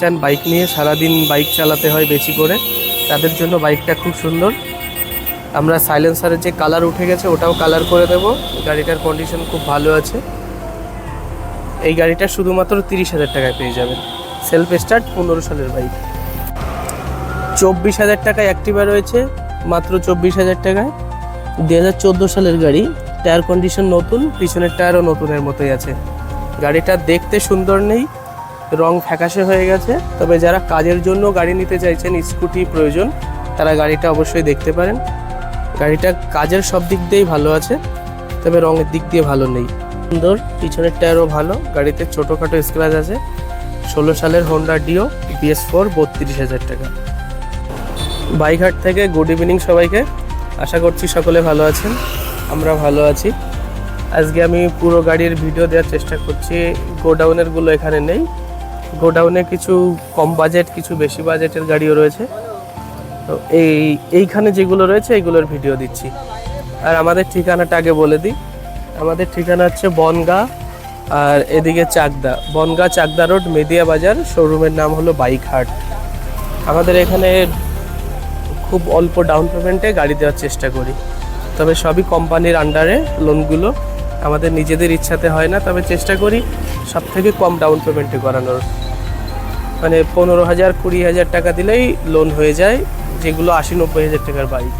চান বাইক নিয়ে, সারাদিন বাইক চালাতে হয় বেশি করে। তাদের জন্য বাইকটা খুব সুন্দর। আমরা সাইলেন্সারের যে কালার উঠে গেছে, ওটাও কালার করে দেব। গাড়িটার কন্ডিশন খুব ভালো আছে। এই গাড়িটা শুধুমাত্র তিরিশ হাজার টাকায় পেয়ে যাবেন। সেলফ স্টার্ট পনেরো সালের বাইক। চব্বিশ হাজার টাকায় অ্যাক্টিভা রয়েছে, মাত্র চব্বিশ হাজার টাকায়। দু হাজার চোদ্দ সালের গাড়ি টায়ার কন্ডিশন নতুন, পিছনের টায়ারও নতুনের মতোই আছে। গাড়িটা দেখতে সুন্দর নেই রং ফ্যাকাশে হয়ে গেছে। তবে যারা কাজের জন্য গাড়ি নিতে চাইছেন, স্কুটি প্রয়োজন, তারা গাড়িটা অবশ্যই দেখতে পারেন। গাড়িটা কাজের সব দিক দিয়েই ভালো আছে, তবে রঙের দিক দিয়ে ভালো নেই। সুন্দর পিছনের টায়ারও ভালো। গাড়িতে ছোটোখাটো স্ক্র্যাচ আছে। ষোলো সালের হোন্ডা ডিও বিএস ফোর বত্রিশ হাজার টাকা। বাইঘাট থেকে গুড ইভিনিং সবাইকে। আশা করছি সকলে ভালো আছেন। আমরা ভালো আছি। আজকে আমি পুরো গাড়ির ভিডিও দেওয়ার চেষ্টা করছি। গোডাউনেরগুলো এখানে নেই। গোডাউনে কিছু কম বাজেট, কিছু বেশি বাজেটের গাড়িও রয়েছে। তো এই, এইখানে যেগুলো রয়েছে এইগুলোর ভিডিও দিচ্ছি। আর আমাদের ঠিকানাটা আগে বলে দিই। আমাদের ঠিকানা হচ্ছে বনগা, আর এদিকে চাকদা। বনগা চাকদা রোড, মেদিয়া বাজার, শোরুমের নাম হলো বাইক হাট আমাদের এখানে খুব অল্প ডাউন পেমেন্টে গাড়ি দেওয়ার চেষ্টা করি। তবে সবই কোম্পানির আন্ডারে লোনগুলো আমাদের নিজেদের ইচ্ছাতে হয় না, তবে চেষ্টা করি সব থেকে কম ডাউন পেমেন্টে করানোর। মানে পনেরো হাজার, কুড়ি হাজার টাকা দিলেই লোন হয়ে যায়, যেগুলো আশি, নব্বই হাজার টাকার বাইক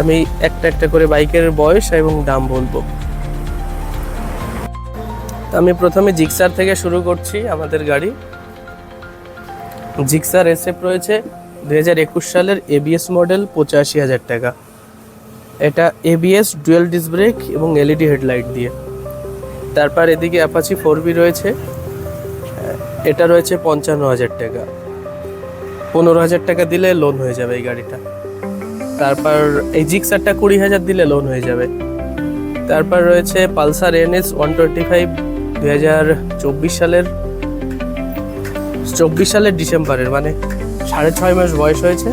আমি একটা একটা করে বাইকের বয়স এবং দাম বলব। আমি প্রথমে জিক্সার থেকে শুরু করছি আমাদের গাড়ি। জিক্সার এসএফ রয়েছে দু হাজার একুশ সালের এবিএস মডেল পঁচাশি হাজার টাকা। এটা এবিএস ডুয়েল ডিস ব্রেক এবং এলইডি হেডলাইট দিয়ে। তারপর এদিকে অ্যাপাচি ফোর বি রয়েছে। এটা রয়েছে পঞ্চান্ন হাজার টাকা। পনেরো হাজার টাকা দিলে লোন হয়ে যাবে এই গাড়িটা। তারপর এই জিক্সারটা কুড়ি হাজার দিলে লোন হয়ে যাবে। তারপর রয়েছে Pulsar NS one twenty five দু হাজার চব্বিশ সালের। চব্বিশ সালের ডিসেম্বরের মানে সাড়ে ছয় মাস বয়স হয়েছে।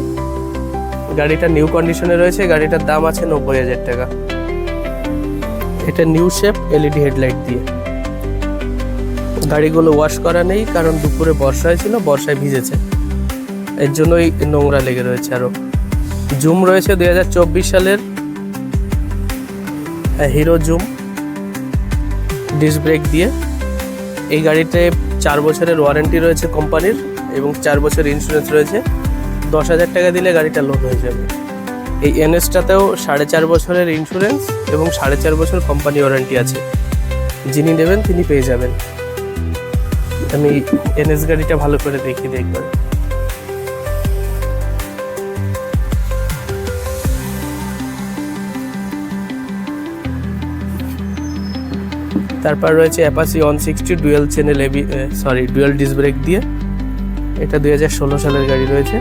গাড়িটা নিউ কন্ডিশনে রয়েছে, গাড়িটার দাম আছে নব্বই হাজার টাকা। এটা নিউ শেপ এলইডি হেডলাইট দিয়ে। গাড়িগুলো ওয়াশ করা নেই, কারণ দুপুরে বর্ষা হয়েছিল বর্ষায় ভিজেছে। এর জন্যই নোংরা লেগে রয়েছে আরও জুম রয়েছে দুই হাজার চব্বিশ সালের। হিরো জুম ডিস ব্রেক দিয়ে। এই গাড়িতে চার বছরের ওয়ারেন্টি রয়েছে কোম্পানির এবং চার বছর ইন্স্যুরেন্স রয়েছে। দশ হাজার টাকা দিলে গাড়িটা লোন হয়ে যাবে। এই এনএসটাতেও সাড়ে চার বছরের ইন্স্যুরেন্স এবং সাড়ে চার বছর কোম্পানি ওয়ারেন্টি আছে। যিনি নেবেন তিনি পেয়ে যাবেন। আমি এনএস গাড়িটা ভালো করে দেখি দেখবেন তারপর রয়েছে Apache one sixty dual channel AB sorry dual disc brake দিয়ে। এটা দুই হাজার ষোলো সালের গাড়ি রয়েছে।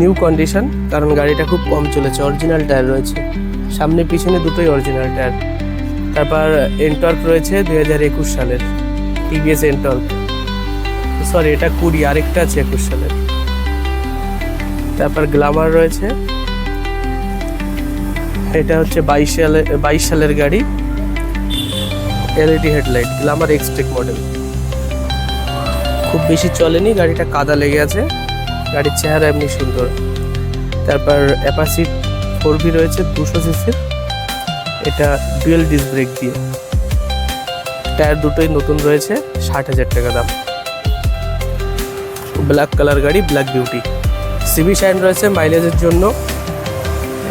নিউ কন্ডিশন, কারণ গাড়িটা খুব কম চলেছে অরিজিনাল টায়ার রয়েছে। সামনে পিছনে দুটোই অরিজিনাল টায়ার তারপর এনটর্ক রয়েছে দুই হাজার একুশ সালের টিভিএস এনটর্ক সরি এটা কুড়ি, আরেকটা আছে একুশ সালের। তারপর গ্লামার রয়েছে। এটা হচ্ছে বাইশ সালে, বাইশ সালের গাড়ি। LED headlight Glamour Xtec model খুব বেশি চলেনি, গাড়িটা কাদা লেগে আছে। গাড়ির চেহারা এমনি সুন্দর। তারপর অ্যাপাসি ফোর ভি রয়েছে, দুশো সিসির এটা ডুয়েল ডিস ব্রেক দিয়ে। টায়ার দুটোই নতুন রয়েছে, ষাট হাজার টাকা দাম। ব্ল্যাক কালার গাড়ি ব্ল্যাক বিউটি সিবি শাইন রয়েছে মাইলেজের জন্য।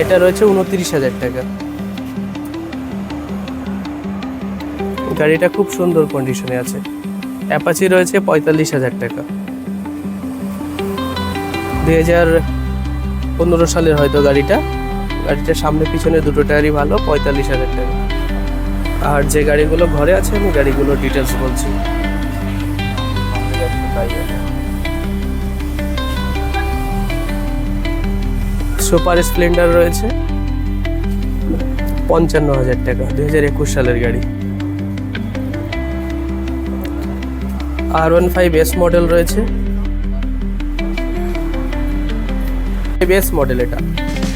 এটা রয়েছে উনত্রিশ হাজার টাকা। গাড়িটা খুব সুন্দর কন্ডিশনে আছে। অ্যাপাচি রয়েছে পঁয়তাল্লিশ হাজার টাকা। দুই হাজার পনেরো সালের হয়তো গাড়িটা। গাড়িটার সামনে পিছনে দুটো টায়ারই ভালো, পঁয়তাল্লিশ হাজার টাকা। আর যে গাড়িগুলো ঘরে আছে, আমি গাড়িগুলোর ডিটেলস বলছি। সুপার স্প্লেন্ডার রয়েছে। পঞ্চান্ন হাজার টাকা, দুই হাজার একুশ সালের গাড়ি। আর ওয়ান ফাইভ এস মডেল রয়েছে। এস মডেল এটা।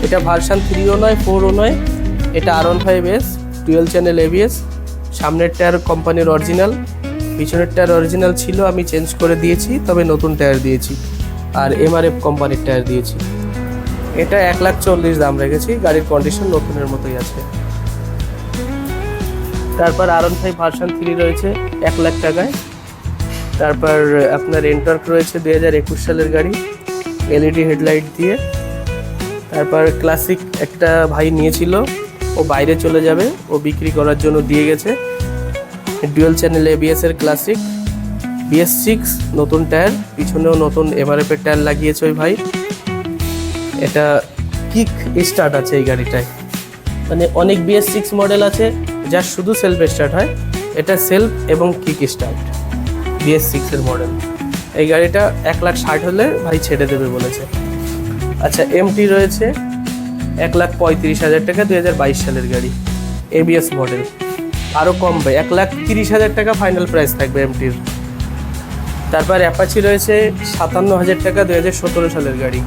এটা ভার্সান থ্রিও নয় ফোরও নয়, এটা আর one five S twelve channel ABS সামনের টায়ার কোম্পানির অরিজিনাল পিছনের টায়ার অরিজিনাল ছিল, আমি চেঞ্জ করে দিয়েছি, তবে নতুন টায়ার দিয়েছি, আর এমআরএফ কোম্পানির টায়ার দিয়েছি। এটা এক লাখ চল্লিশ দাম রেখেছি, গাড়ির কন্ডিশন নতুনের মতোই আছে। তারপর আর ওয়ান ফাইভ ভার্সান থ্রি রয়েছে, এক লাখ টাকায়। তারপর আপনার এন্টর্ক রয়েছে দু হাজার একুশ সালের গাড়ি এলইডি হেডলাইট দিয়ে। তারপর ক্লাসিক একটা ভাই নিয়েছিল। ও বাইরে চলে যাবে, ও বিক্রি করার জন্য দিয়ে গেছে। ডুয়েল চ্যানেল এবিএস এর ক্লাসিক বিএস সিক্স নতুন টায়ার পিছনেও নতুন এমআরএফ এর টায়ার লাগিয়েছে ওই ভাই। এটা কিক স্টার্ট আছে এই গাড়িটায়। মানে অনেক বিএস সিক্স মডেল আছে, যা শুধু সেলফ স্টার্ট হয়। এটা সেলফ এবং কিক স্টার্ট বিএস সিক্সের মডেল এই গাড়িটা এক লাখ ষাট হলে ভাই ছেড়ে দেবে বলেছে। আচ্ছা এমটি রয়েছে এক লাখ পঁয়ত্রিশ হাজার টাকা, দুই হাজার বাইশ সালের গাড়ি। এবিএস মডেল আরও কমবে, এক লাখ তিরিশ হাজার টাকা ফাইনাল প্রাইস থাকবে এমটির তারপর অ্যাপাচি রয়েছে সাতান্ন হাজার টাকা, দুই হাজার সতেরো সালের গাড়ি।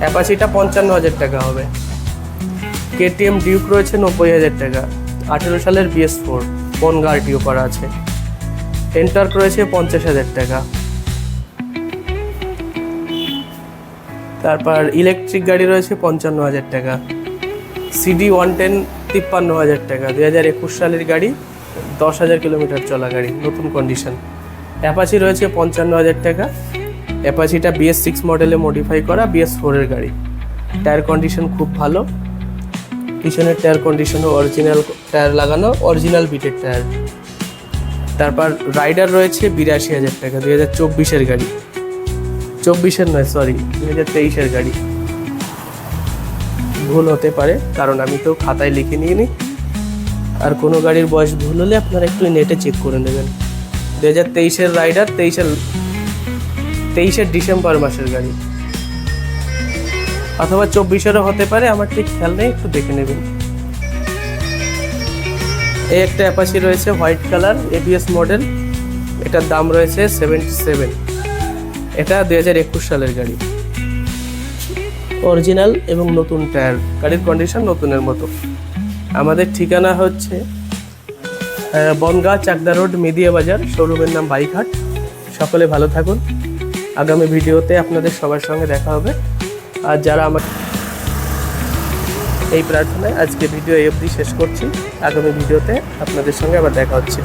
অ্যাপাচিটা পঞ্চান্ন হাজার টাকা হবে। কেটিএম ডিউক রয়েছে নব্বই হাজার টাকা, আঠেরো সালের বিএস ফোর বনগা আরটিও করা আছে। এন্টার্ক রয়েছে পঞ্চাশ হাজার টাকা। তারপর ইলেকট্রিক গাড়ি রয়েছে পঞ্চান্ন হাজার টাকা। সিডি ওয়ান টেন তিপ্পান্ন হাজার টাকা। দুই হাজার একুশ সালের গাড়ি, দশ হাজার কিলোমিটার চলা গাড়ি, নতুন কন্ডিশন অ্যাপাচি রয়েছে পঞ্চান্ন হাজার টাকা। অ্যাপাচিটা বিএস সিক্স মডেলে মডিফাই করা বিএস ফোরের গাড়ি। টায়ার কন্ডিশন খুব ভালো। পিছনের টায়ার কন্ডিশনও অরিজিনাল টায়ার লাগানো অরিজিনাল বিটের টায়ার তারপর রাইডার রয়েছে বিরাশি হাজার টাকা, দুই হাজার চব্বিশের গাড়ি। চব্বিশের নয় সরি দুই হাজার তেইশের গাড়ি। ভুল হতে পারে, কারণ আমি তো খাতায় লিখে নিয়ে নিই আর কোনো গাড়ির বয়স ভুল হলে আপনারা একটু নেটে চেক করে নেবেন। দু হাজার তেইশের রাইডার তেইশের তেইশের ডিসেম্বর মাসের গাড়ি। অথবা চব্বিশেরও হতে পারে, আমার ঠিক খেয়াল নেই, একটু দেখে নেবেন। এই একটা অ্যাপাচি রয়েছে হোয়াইট কালার এবিএস মডেল এটার দাম রয়েছে সেভেন্টি সেভেন এটা দুই হাজার একুশ সালের গাড়ি। অরিজিনাল এবং নতুন টায়ার, গাড়ির কন্ডিশন নতুনের মতো। আমাদের ঠিকানা হচ্ছে বনগাঁ চাকদা রোড, মেদিয়া বাজার, শোরুমের নাম বাইঘাট। সকলে ভালো থাকুন। আগামী ভিডিওতে আপনাদের সবার সঙ্গে দেখা হবে। আর যারা আমার এই প্রার্থনায় আজকে ভিডিও এই অবধি শেষ করছি, আগামী ভিডিওতে আপনাদের সঙ্গে আবার দেখা হচ্ছে।